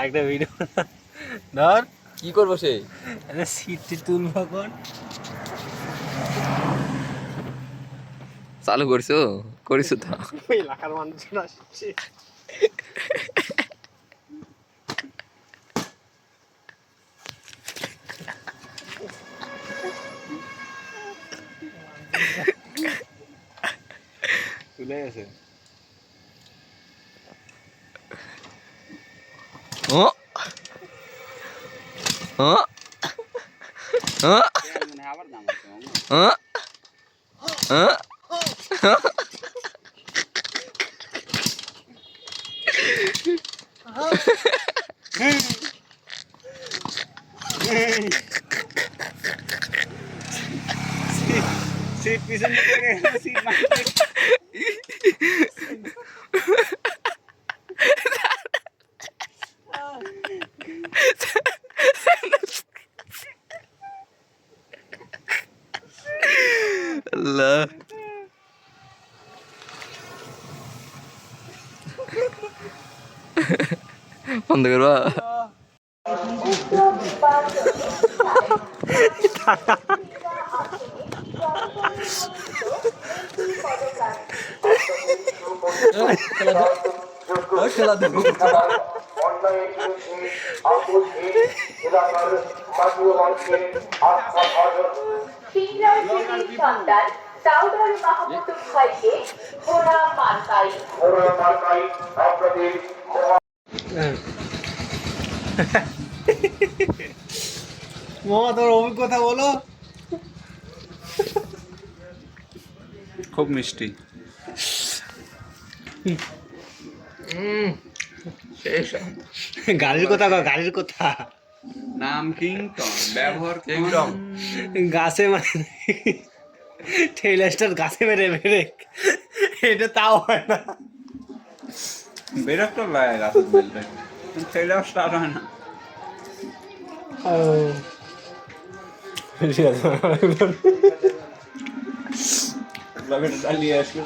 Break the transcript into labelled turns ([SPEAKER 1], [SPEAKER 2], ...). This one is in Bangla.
[SPEAKER 1] একটা ভিডিও ধর
[SPEAKER 2] কি করব সে
[SPEAKER 1] সিটটি তুলবো কোন
[SPEAKER 2] চালু করছ করিস তো
[SPEAKER 1] এলাকার মানুষজন আসছে তুলে গেছে
[SPEAKER 2] ও ও ও ও ও
[SPEAKER 1] seat
[SPEAKER 2] Saya kepisah untuk kalian.
[SPEAKER 3] Habis ini, mana kau? Hahaha. Hahaha. Hahaha. Hahaha. Hahaha.
[SPEAKER 4] Hahaha. Hahaha. দাউদার মাহমুদুল ভাইকে ঘোড়া মার্কাই
[SPEAKER 3] মার্কাই আপনাদের
[SPEAKER 1] মামা তোর অভিজ্ঞতা বলো।
[SPEAKER 5] খুব মিষ্টি।
[SPEAKER 1] গাড়ির কথা গাড়ির কথা।
[SPEAKER 5] নাম কিংটন ব্যবহার
[SPEAKER 2] কিংটন।
[SPEAKER 1] গাছে মানে টেইলাস্টার গাছে মেরে মেরে। এটা তাও হয় না।
[SPEAKER 5] বিরক্ত লাগে বেলটা ছেলেও স্টার্ট হয় না।
[SPEAKER 1] ঠিক আছে
[SPEAKER 5] চালিয়ে আসলে